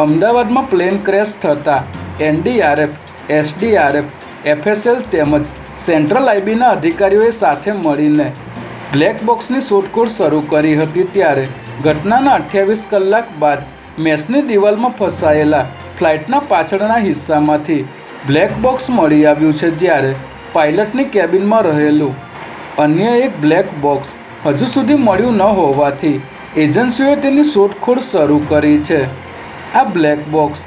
અમદાવાદમાં plane crash થતાં NDRF, SDRF, FSL તેમજ સેન્ટ્રલ આઈબીના અધિકારીઓએ સાથે મળીને બ્લેક બોક્સની શોધખોળ શરૂ કરી હતી ત્યારે ઘટનાના અઠ્યાવીસ કલાક બાદ મેસની દિવાલમાં ફસાયેલા ફ્લાઇટના પાછળના હિસ્સામાંથી બ્લેક બોક્સ મળી આવ્યું છે જ્યારે પાઇલટની કેબિનમાં રહેલું અન્ય એક બ્લેક બોક્સ હજુ સુધી મળ્યું ન હોવાથી એજન્સીઓએ તેની શોધખોળ શરૂ કરી છે. આ બ્લેક બોક્સ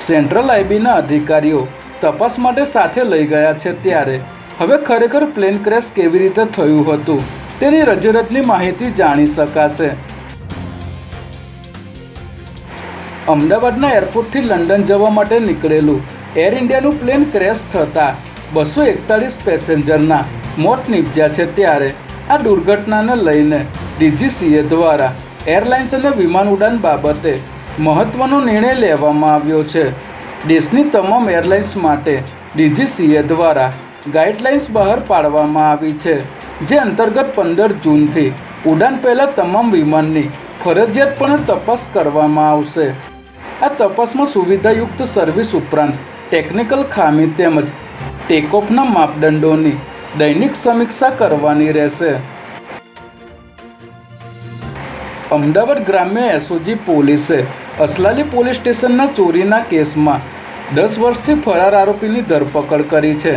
સેન્ટ્રલ આઈબીના અધિકારીઓ તપાસ માટે સાથે લઈ ગયા છે ત્યારે. હવે ખરેખર પ્લેન ક્રેશ કેવી રીતે થયું હતું તેની રજૂરતની માહિતી જાણી શકાશે. અમદાવાદના એરપોર્ટથી લંડન જવા માટે નીકળેલું એર ઇન્ડિયાનું પ્લેન ક્રેશ થતાં બસો એકતાળીસ પેસેન્જરના મોત નીપજ્યા છે ત્યારે. આ દુર્ઘટનાને લઈને ડીજીસીએ દ્વારા એરલાઇન્સ અને વિમાન ઉડાન બાબતે મહત્ત્વનો નિર્ણય લેવામાં આવ્યો છે. દેશની તમામ એરલાઇન્સ માટે ડીજીસીએ દ્વારા ગાઈડલાઇન્સ બહાર પાડવામાં આવી છે, જે અંતર્ગત પંદર જૂનથી ઉડાન પહેલાં તમામ વિમાનની ફરજિયાતપણે તપાસ કરવામાં આવશે. આ તપાસમાં સુવિધાયુક્ત સર્વિસ ઉપરાંત ટેકનિકલ ખામી તેમજ ટેકઓફના માપદંડોની દૈનિક સમીક્ષા કરવાની રહેશે. અમદાવાદ ગ્રામ્ય એસઓજી પોલીસે અસલાલી પોલીસ સ્ટેશનના ચોરીના કેસમાં દસ વર્ષથી ફરાર આરોપીની ધરપકડ કરી છે.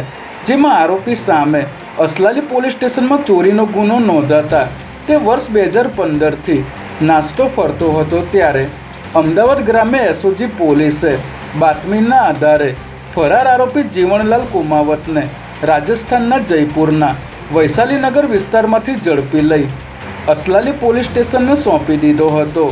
જેમાં આરોપી સામે અસલાલી પોલીસ સ્ટેશનમાં ચોરીનો ગુનો નોંધાતા તે વર્ષ બે હજાર પંદરથી નાસ્તો ફરતો હતો ત્યારે અમદાવાદ ગ્રામ્ય એસઓજી પોલીસે બાતમીના આધારે ફરાર આરોપી જીવણલાલ કુમાવતને રાજસ્થાનના જયપુરના વૈશાલીનગર વિસ્તારમાંથી ઝડપી લઈ અસલાલી પોલીસ સ્ટેશનને સોંપી દીધો હતો.